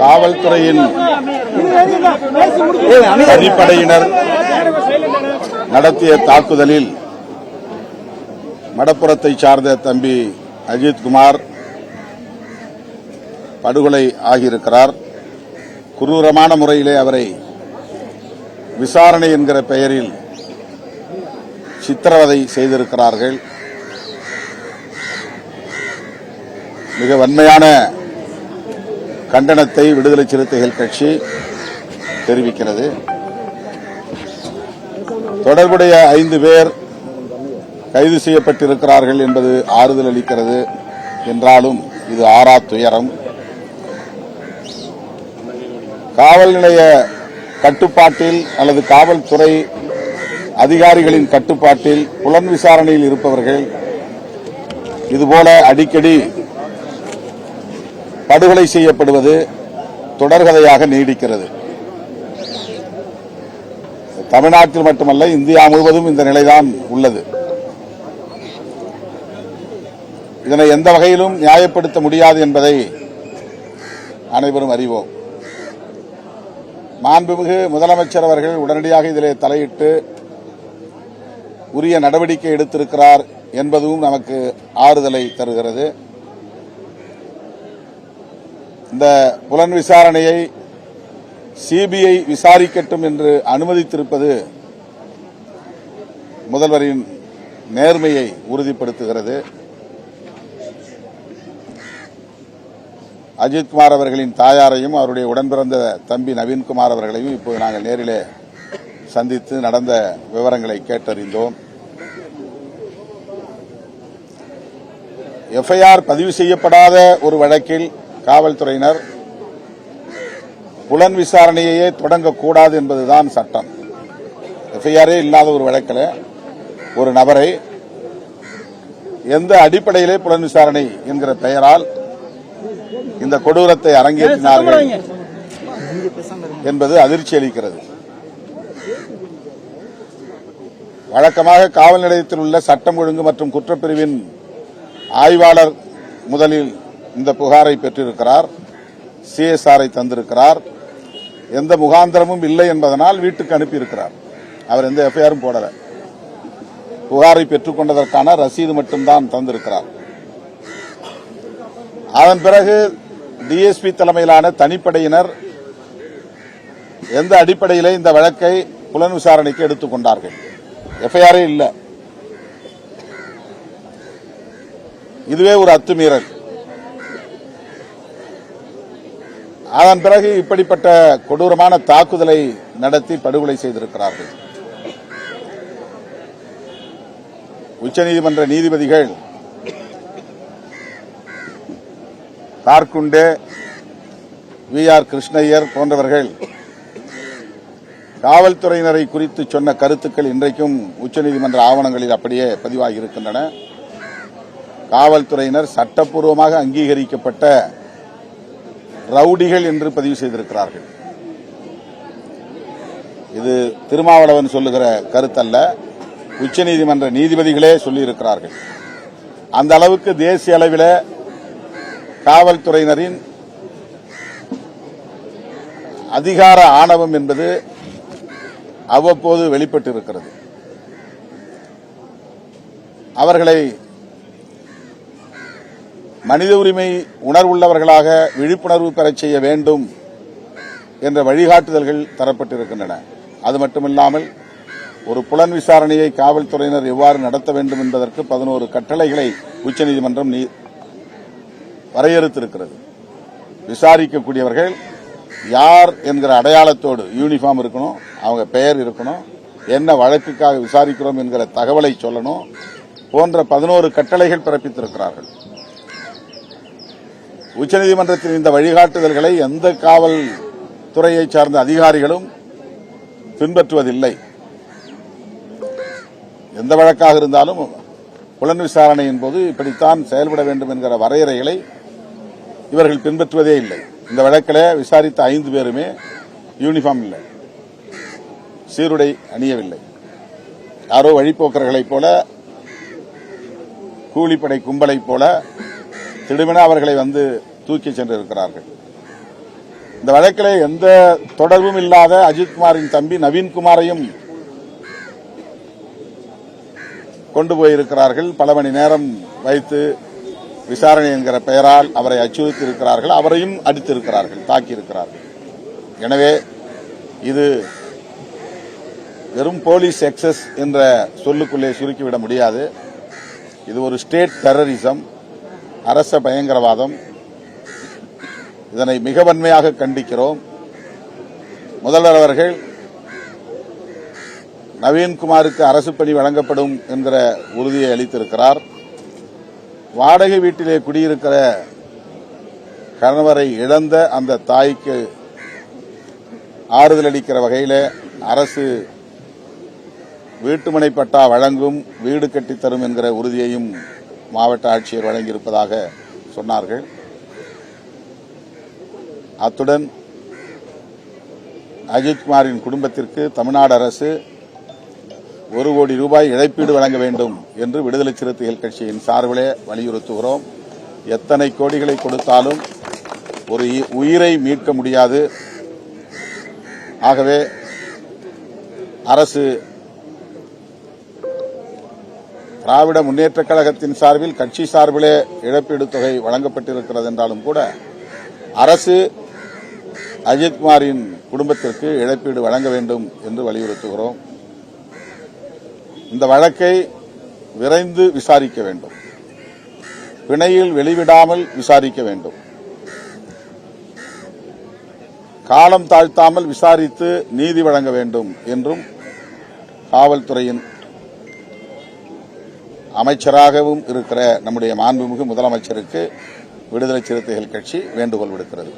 காவல்துறையின் அடிப்படையினர் நடத்திய தாக்குதலில் மடப்புறத்தை சார்ந்த தம்பி அஜித்குமார் படுகொலை ஆகியிருக்கிறார். குரூரமான முறையிலே அவரை விசாரணை என்கிற பெயரில் சித்திரவதை செய்திருக்கிறார்கள். மிக வன்மையான கண்டனத்தை விடுதலை சிறுத்தைகள் கட்சி தெரிவிக்கிறது. தொடர்புடைய ஐந்து பேர் கைது செய்யப்பட்டிருக்கிறார்கள் என்பது ஆறுதல் அளிக்கிறது என்றாலும் இது ஆறா துயரம். காவல் நிலைய கட்டுப்பாட்டில் அல்லது காவல்துறை அதிகாரிகளின் கட்டுப்பாட்டில் புலன் விசாரணையில் இருப்பவர்கள் இதுபோல அடிக்கடி படுகொலை செய்யப்படுவது தொடர்கதையாக நீடிக்கிறது. தமிழ்நாட்டில் மட்டுமல்ல இந்தியா முழுவதும் இந்த நிலைதான் உள்ளது. இதனை எந்த வகையிலும் நியாயப்படுத்த முடியாது என்பதை அனைவரும் அறிவோம். மாண்புமிகு முதலமைச்சர் அவர்கள் உடனடியாக இதிலே தலையிட்டு உரிய நடவடிக்கை எடுத்திருக்கிறார் என்பதும் நமக்கு ஆறுதலை தருகிறது. இந்த புலன் விசாரணையை சிபிஐ விசாரிக்கட்டும் என்று அனுமதித்திருப்பது முதல்வரின் நேர்மையை உறுதிப்படுத்துகிறது. அஜித்குமார் அவர்களின் தாயாரையும் அவருடைய உடன்பிறந்த தம்பி நவீன்குமார் அவர்களையும் இப்போது நாங்கள் நேரிலே சந்தித்து நடந்த விவரங்களை கேட்டறிந்தோம். எஃப்ஐஆர் பதிவு செய்யப்படாத ஒரு வழக்கில் காவல்துறையினர் புலன் விசாரணையே தொடங்கக்கூடாது என்பதுதான் சட்டம். எஃப்ஐஆரே இல்லாத ஒரு வழக்கில் ஒரு நபரை எந்த அடிப்படையிலே புலன் விசாரணை என்கிற பெயரால் இந்த கொடூரத்தை அரங்கேற்றினார்கள் என்பது அதிர்ச்சி அளிக்கிறது. வழக்கமாக காவல் நிலையத்தில் உள்ள சட்டம் ஒழுங்கு மற்றும் குற்றப்பிரிவின் ஆய்வாளர் முதலில் இந்த புகாரை பெற்றிருக்கிறார். சிஎஸ்ஆரை தந்திருக்கிறார். எந்த முகாந்திரமும் இல்லை என்பதனால் வீட்டுக்கு அனுப்பியிருக்கிறார். அவர் எந்த எஃப்ஐஆரும் போடல. புகாரை பெற்றுக்கொண்டதற்கான ரசீது மட்டும்தான் தந்திருக்கிறார். அதன் பிறகு டிஎஸ்பி தலைமையிலான தனிப்படையினர் எந்த அடிப்படையிலே இந்த வழக்கை புலன் விசாரணைக்கு எடுத்துக் கொண்டார்கள்? எஃப்ஐஆரே இல்லை. இதுவே ஒரு அத்துமீறல். அதன் பிறகு இப்படிப்பட்ட கொடூரமான தாக்குதலை நடத்தி படுகொலை செய்திருக்கிறார்கள். உச்சநீதிமன்ற நீதிபதிகள் கார்குண்டே வி. ஆர். கிருஷ்ணய்யர் போன்றவர்கள் காவல்துறையினரை குறித்து சொன்ன கருத்துக்கள் இன்றைக்கும் உச்சநீதிமன்ற ஆவணங்களில் அப்படியே பதிவாகியிருக்கின்றன. காவல்துறையினர் சட்டப்பூர்வமாக அங்கீகரிக்கப்பட்ட ரவுடிகள் என்று பதிவு செய்திருக்கிறார்கள். இது திருமாவளவன் சொல்லுகிற கருத்தல்ல. உச்சநீதிமன்ற நீதிபதிகளே சொல்லியிருக்கிறார்கள். அந்த அளவுக்கு தேசிய அளவில் காவல்துறையினரின் அதிகார ஆணவம் என்பது அவ்வப்போது வெளிப்பட்டிருக்கிறது. அவர்களை மனித உரிமை உணர்வுள்ளவர்களாக விழிப்புணர்வு பெறச் செய்ய வேண்டும் என்ற வழிகாட்டுதல்கள் தரப்பட்டிருக்கின்றன. அது மட்டுமில்லாமல் ஒரு புலன் விசாரணையை காவல்துறையினர் எவ்வாறு நடத்த வேண்டும் என்பதற்கு பதினோரு கட்டளைகளை உச்சநீதிமன்றம் வரையறுத்திருக்கிறது. விசாரிக்கக்கூடியவர்கள் யார் என்கிற அடையாளத்தோடு யூனிஃபார்ம் இருக்கணும் அவங்க பெயர் இருக்கணும் என்ன வழக்குக்காக விசாரிக்கிறோம் என்கிற தகவலை சொல்லணும் போன்ற பதினோரு கட்டளைகள் பிறப்பித்திருக்கிறார்கள். உச்சநீதிமன்றத்தின் இந்த வழிகாட்டுதல்களை எந்த காவல் துறையை சார்ந்த அதிகாரிகளும் பின்பற்றுவதில்லை. எந்த வழக்காக இருந்தாலும் புலன் விசாரணையின் போது இப்படித்தான் செயல்பட வேண்டும் என்கிற வரையறைகளை இவர்கள் பின்பற்றுவதே இல்லை. இந்த வழக்கில் விசாரித்த ஐந்து பேருமே யூனிஃபார்ம் இல்லை. சீருடை அணியவில்லை. யாரோ வழிபோக்கர்களைப் போல கூலிப்படை கும்பலைப் போல திடுமென அவர்களை வந்து தூக்கி சென்றிருக்கிறார்கள். இந்த வழக்கில் எந்த தொடர்பும் இல்லாத அஜித்குமாரின் தம்பி நவீன்குமாரையும் கொண்டு போயிருக்கிறார்கள். பல மணி நேரம் வைத்து விசாரணை என்கிற பெயரால் அவரை அச்சுறுத்தி இருக்கிறார்கள் அவரையும் அடித்திருக்கிறார்கள் தாக்கியிருக்கிறார்கள். எனவே இது வெறும் போலீஸ் எக்ஸஸ் என்ற சொல்லுக்குள்ளே சுருக்கிவிட முடியாது. இது ஒரு ஸ்டேட் டெரரிசம். அரச பயங்கரவாதம். இதனை மிக வன்மையாக கண்டிக்கிறோம். முதல்வர் அவர்கள் நவீன்குமாருக்கு அரசு பணி வழங்கப்படும் என்கிற உறுதியை அளித்திருக்கிறார். வாடகை வீட்டிலே குடியிருக்கிற கணவரை இழந்த அந்த தாய்க்கு ஆறுதல் அளிக்கிற வகையில் அரசு வீட்டுமனை பட்டா வழங்கும் வீடு கட்டித்தரும் என்கிற உறுதியையும் மாவட்ட ஆட்சியர் வழங்கியிருப்பதாக சொன்னார்கள். அத்துடன் அஜித்குமாரின் குடும்பத்திற்கு தமிழ்நாடு அரசு ஒரு கோடி ரூபாய் இழப்பீடு வழங்க வேண்டும் என்று விடுதலை சிறுத்தைகள் கட்சியின் சார்பிலே வலியுறுத்துகிறோம். எத்தனை கோடிகளை கொடுத்தாலும் ஒரு உயிரை மீட்க முடியாது. ஆகவே அரசு திராவிட முன்னேற்ற கழகத்தின் சார்பில் கட்சி சார்பிலே இழப்பீடு தொகை வழங்கப்பட்டிருக்கிறது என்றாலும் கூட அரசு அஜித்குமாரின் குடும்பத்திற்கு இழப்பீடு வழங்க வேண்டும் என்று வலியுறுத்துகிறோம். இந்த வழக்கை விரைந்து விசாரிக்க வேண்டும். பிணையில் வெளிவிடாமல் விசாரிக்க வேண்டும். காலம் தாழ்த்தாமல் விசாரித்து நீதி வழங்க வேண்டும் என்றும் காவல்துறையின் அமைச்சராகவும் இருக்கிற நம்முடைய மாண்புமிகு முதலமைச்சருக்கு விடுதலை சிறுத்தைகள் கட்சி வேண்டுகோள் விடுக்கிறது.